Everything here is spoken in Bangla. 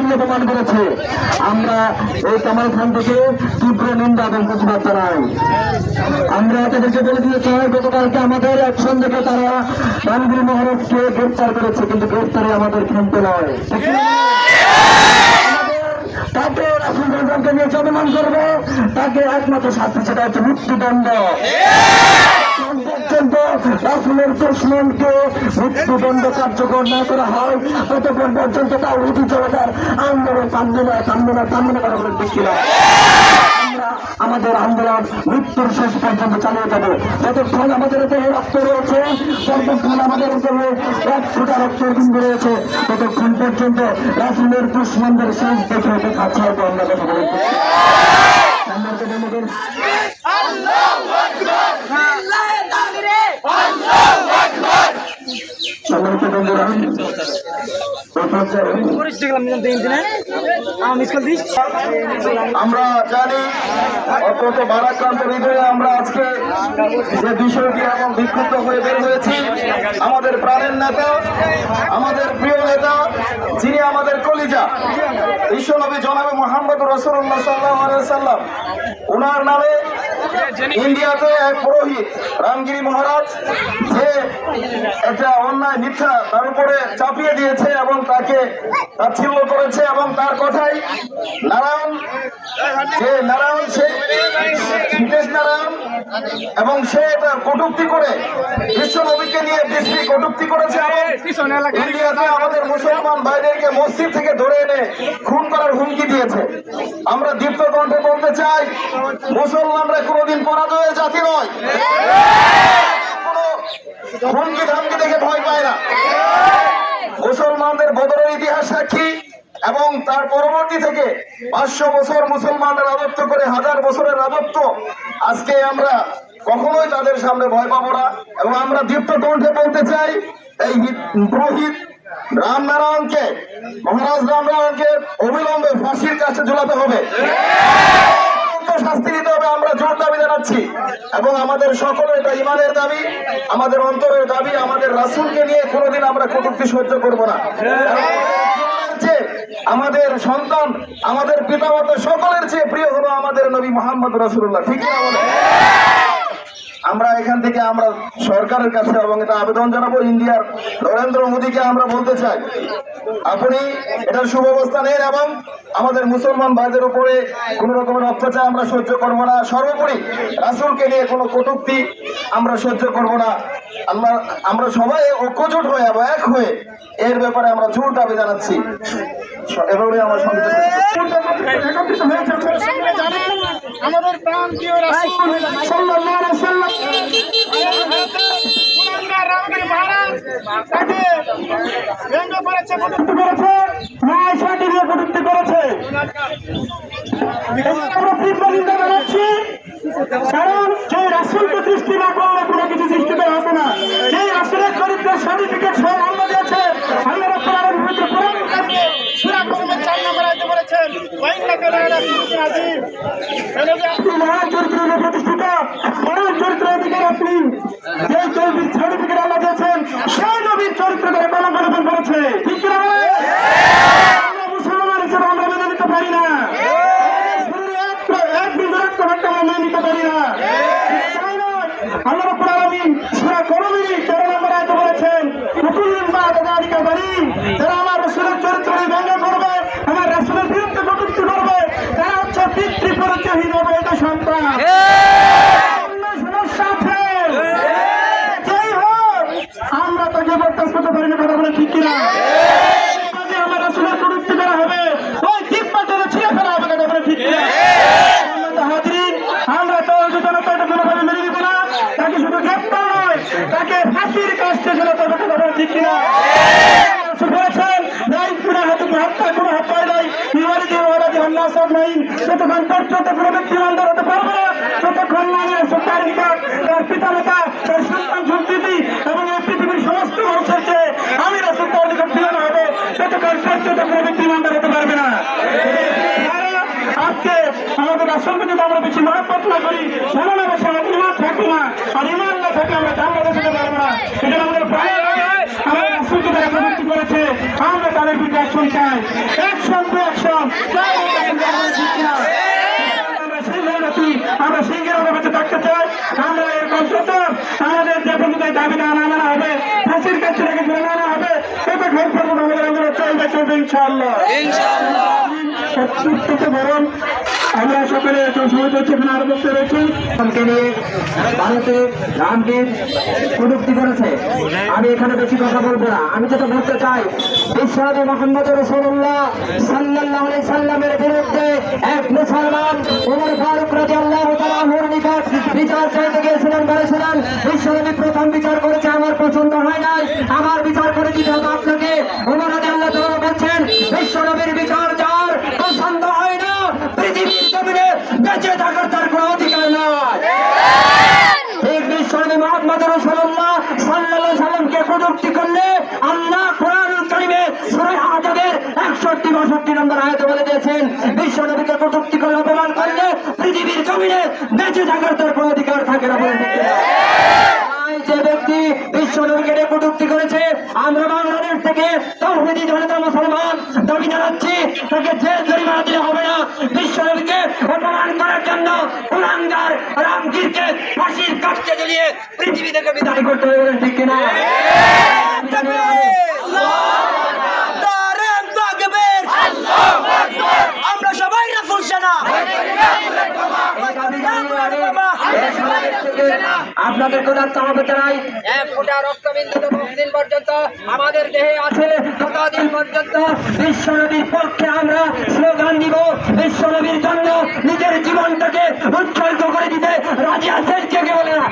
জন্য প্রমাণ করেছে। আমরা এই কামাল খান থেকে তীব্র নিন্দা এবং প্রতিবাদ জানাই। আমরা তাদেরকে বলে দিতে চাই, গতকালকে আমাদের অ্যাকশন দেখে তারা রামগুল মহারাজকে গ্রেপ্তার করেছে, কিন্তু গ্রেপ্তারে আমাদের ক্ষমতা নয়। তাকে রাসুল নিয়ে অপমান করবে, তাকে একমাত্র শাস্তি সেটা হচ্ছে মৃত্যুদণ্ড রাসুলের দুশ্মনকে মৃত্যুদণ্ড কার্যকর না করা হয়, ততক্ষণ পর্যন্ত তা উঠি চলাকার আন্দোলন কান্দে না কান্দে না কান্দে না করা বলে দেখি না আমরা আমাদের আন্দোলন মৃত্যুর শেষ পর্যন্ত চালিয়ে যাব। যতক্ষণ আমাদের দেহে রক্ত রয়েছে, ততক্ষণ আমাদের দেহে এক ফোটা রক্তের বিন্দু রয়েছে, ততক্ষণ পর্যন্ত রাসুলের দুশ্মনদের শেষ দেখে দেখা আমরা। কথা বলতে আমরা জানি, অত্যন্ত ভারাক্রান্ত হৃদয়ে আমরা আজকে যে বিষয়টি এবং বিক্ষুব্ধ হয়ে বের হয়েছি, আমাদের প্রাণের নেতা, আমাদের প্রিয় নেতা, যিনি আমাদের কলিজা, বিশ্বনবী জনাবে মোহাম্মদ রসুল্লাহ সাল্লাহ সাল্লাম ওনার নামে ইন্ডিয়াতে এক পুরোহিত, রামগিরি মহারাজ, যে একটা অন্যায় মিথ্যা তার উপরে চাপিয়ে দিয়েছে এবং তাকে তাচ্ছিল্য করেছে এবং তার কথাই নারায়ণ, যে নারায়ণ সে নারায়ণ এবং সে এটা কটুক্তি করে বিশ্ব নবীকে নিয়ে বিশ্রী কটুক্তি করেছে। ইন্ডিয়াতে আমাদের মুসলমান ভাইদেরকে মসজিদ থেকে ধরে এনে খুন করার হুমকি দিয়েছে। আমরা দীপ্ত কণ্ঠে বলতে চাই মুসলমানরা কোনোদিন পরাজয়ের জাতি নয়। কোনো হুমকি ধামকি দেখে ভয় পায় না। মুসলমানদের বদরের ইতিহাস সাক্ষী এবং তার পরবর্তী থেকে পাঁচশো বছর মুসলমানদের রাজত্ব করে হাজার বছরের রাজত্ব আজকে আমরা কখনোই তাদের সামনে ভয় পাবো না এবং আমরা দীপ্ত কণ্ঠে বলতে চাই, এই পুরোহিত রামনারায়ণকে মহারাজ রামনারায়ণকে অবিলম্বে ফাঁসির কাছে ঝুলাতে হবে। শাস্তি দিতে হবে, আমরা জোর দাবি জানাচ্ছি। এবং আমাদের সকলের এটা ইমানের দাবি, আমাদের অন্তরের দাবি, আমাদের রাসুলকে নিয়ে কোনোদিন আমরা কটূক্তি সহ্য করব না। আমাদের সন্তান আমাদের পিতামাতা সকলের চেয়ে প্রিয় হলো আমাদের নবী মোহাম্মদ রাসুল্লাহ ঠিক এখান থেকে আমরা সরকারের কাছে এবং এটা আবেদন জানাব ইন্ডিয়ার নরেন্দ্র মোদীকে আমরা বলতে চাই। আপনি এটার সুব্যবস্থা নেন এবং আমাদের মুসলমান ভাইদের উপরে কোন রকমের অত্যাচার আমরা সহ্য করব না। সর্বোপরি রাসুলকে নিয়ে কোনো কটুক্তি আমরা সহ্য করব না। আল্লাহ আমরা সবাই ঐক্যজোট হয়ে এবং এক হয়ে এর ব্যাপারে আমরা জোর দাবি জানাচ্ছি। এভাবে আমার সঙ্গে একত্রিত হয়েছে আমাদের প্রাণ প্রিয় রাসূল সাল্লাল্লাহু আলাইহি করেছে কটূক্তি করেছে ন্যায় জানাচ্ছি কারণ সেই রাসুলকে সৃষ্টি না করলে কোনো কিছু সৃষ্টি করা হবে না সেই রাসুলের চরিত্রের সার্টিফিকেট সব আল্লাহ দিয়েছে আল্লাহ কারিমে কলমে চার নম্বর আয়াতে আপনি মহান চরিত্র প্রতিষ্ঠিত মহান চরিত্র অধিকার আপনি যে চরিত্রের সার্টিফিকেট আল্লাহ সেই নবীর চরিত্র করে পালন করে করেছে ঠিক কি না বলে? আমরা মুসলমান হিসেবে আমরা মেনে নিতে পারি না। এক- বিন্দু রক্ত ভাট্টা আমরা মেনে নিতে পারি না। আল্লাহ রাব্বুল আলামিন সূরা কলমেরই 13 নম্বর আয়াতে বলেছেন কুকুল্লিন বা'দা যালিকা যারা আমার রাসূলের চরিত্র নিয়ে ব্যঙ্গ করবে আমার রাসূলের বিরুদ্ধে কটূক্তি করবে তারা হচ্ছে পিতৃ পরিচয়হীন অবৈধ সন্তান অন্য সমস্যা আছে যেই হোক আমরা তাকে বরদাস্ত করতে পারি না কথা বলে ঠিক কিনা? হাতে হত্যায় নাই বিবারে যে যে সব নাই। যতক্ষণ পর্যন্ত কোনো ব্যক্তি ইমানদার হতে পারবে না ততক্ষণ না আমি সরকার তার পিতা মাতা তার সন্তান সন্ততি এবং এই পৃথিবীর সমস্ত মানুষের চেয়ে আমি রাসূল তার নিকট প্রিয় না হব ততক্ষণ পর্যন্ত কোনো ব্যক্তি ইমানদার হতে পারবে না আজকে আমাদের রাষ্ট্রকে যদি আমরা বেশি মহাপত না করি সামনে বসে আমাদের ইমান থাকবে না। আর ইমান না থাকলে আমরা জানতে যেতে পারব না। এটা আমাদের প্রাণের আমাদের রাষ্ট্রকে তারা প্রযুক্তি করেছে আমরা তাদের বিরুদ্ধে অ্যাকশন চাই। অ্যাকশন টু অ্যাকশন আমরা সিংহের আমরা সিংহের মতো বেঁচে থাকতে চাই। আমরা এর অন্তত আমাদের যে পর্যন্ত দাবি না আনা হবে ফাঁসির কাছে থেকে ধরে আনা হবে ঘর পর্যন্ত আমাদের আন্দোলন চলবে চলবে ইনশাআল্লাহ। সত্যি বরং আমরা সকলে এখন সময় হচ্ছে এখানে আরও বসে রয়েছি। নিয়ে ভারতে রামকে প্রযুক্তি করেছে। আমি এখানে বেশি কথা বলব না। আমি যেটা বলতে চাই বিশ্বনবী মোহাম্মদ রসুল্লাহ সাল্লাহ সাল্লামের বিরুদ্ধে এক মুসলমান উমর ফারুক রাজি আল্লাহ বিচার চাইতে গিয়েছিলেন, বলেছিলেন, বিশ্বনবী প্রথম বিচার করেছে, আমার পছন্দ হয় নাই। আমার বিচার করে দিতে হবে আপনাকে। উমর রাজি আল্লাহ তাআলা বলছেন বিশ্বনবীর বিচার যার পছন্দ হয় না পৃথিবীর জমিনে বেঁচে থাকার তার কোনো অধিকার নয় ঠিক বিশ্বনবী মোহাম্মদ রসুল্লাহ সাল্লাল্লাহু সাল্লামকে কটূক্তি করলে আল্লাহ কোরআনুল কারিমে সূরা আহাদের 61 62 নম্বর আয়াতে বলে দিয়েছেন বিশ্বনবীকে কটূক্তি করলে অপমান করলে পৃথিবীর জমিনে বেঁচে থাকার তার কোনো অধিকার থাকে না বলে যে ব্যক্তি নিয়ে কটূক্তি করেছে, আমরা বাংলাদেশ থেকে মুসলমান দাবি জানাচ্ছি, তাকে জেল দিলে হবে না। বিশ্বনবীকে অপমান কুলাঙ্গার রামগীরকে ফাঁসির কাছে ঝুলিয়ে পৃথিবী থেকে বিদায় করতে হবে বলেন ঠিক কিনা? আমরা সবাই রাফুল সেনা। আপনাদের কোন চাওয়া চাই এক ফোঁটা রক্তবিন্দু বিশ্বনবীর পক্ষে আমরা স্লোগান দিব। বিশ্বনবীর জন্য নিজের জীবনটাকে উৎসর্গ করে দিতে রাজি আছেন কেউ বলে না?